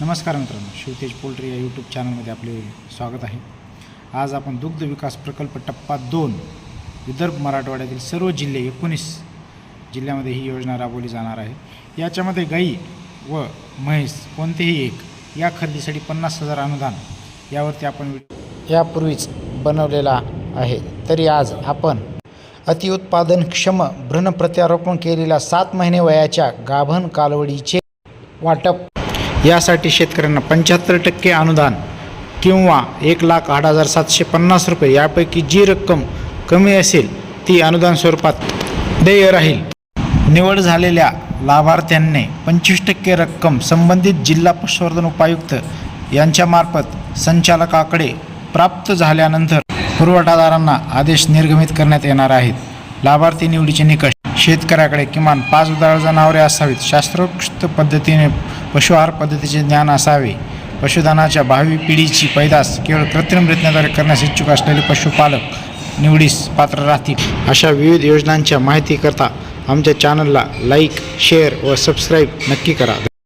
नमस्कार मित्रांनो शिवतेज पोल्ट्री या यूट्यूब चॅनलमध्ये आपले स्वागत आहे. आज आपण दुग्ध विकास प्रकल्प टप्पा दोन विदर्भ मराठवाड्यातील सर्व जिल्हे एकोणीस जिल्ह्यामध्ये ही योजना राबवली जाणार आहे. याच्यामध्ये गाई व म्हैस कोणतेही एक या खरेदीसाठी पन्नास हजार अनुदान यावरती आपण यापूर्वीच बनवलेला आहे. तरी आज आपण अतिउत्पादनक्षम भ्रूण प्रत्यारोपण केलेल्या सात महिने वयाच्या गाभण कालवडीचे वाटप यासाठी शेतकऱ्यांना पंच्याहत्तर टक्के अनुदान किंवा एक लाख आठ हजार सातशे पन्नास रुपये यापैकी जी रक्कम कमी असेल ती अनुदान स्वरूपात देय राहील. निवड झालेल्या लाभार्थ्यांनी पंचवीस टक्के रक्कम संबंधित जिल्हा पशुवर्धन उपायुक्त यांच्यामार्फत संचालकाकडे प्राप्त झाल्यानंतर पुरवठादारांना आदेश निर्गमित करण्यात येणार आहेत. लाभार्थी निवडीचे निकष शेतकऱ्याकडे किमान पाच उदाळ जनावरे असावीत. शास्त्रोक्त पद्धतीने पशुआहार पद्धतीचे ज्ञान असावे. पशुधनाच्या भावी पिढीची पैदास केवळ कृत्रिमरित्याद्वारे करण्यास इच्छुक असलेले पशुपालक निवडीस पात्र राहतील. अशा विविध योजनांच्या माहितीकरता आमच्या चॅनलला लाईक शेअर व सबस्क्राईब नक्की करा.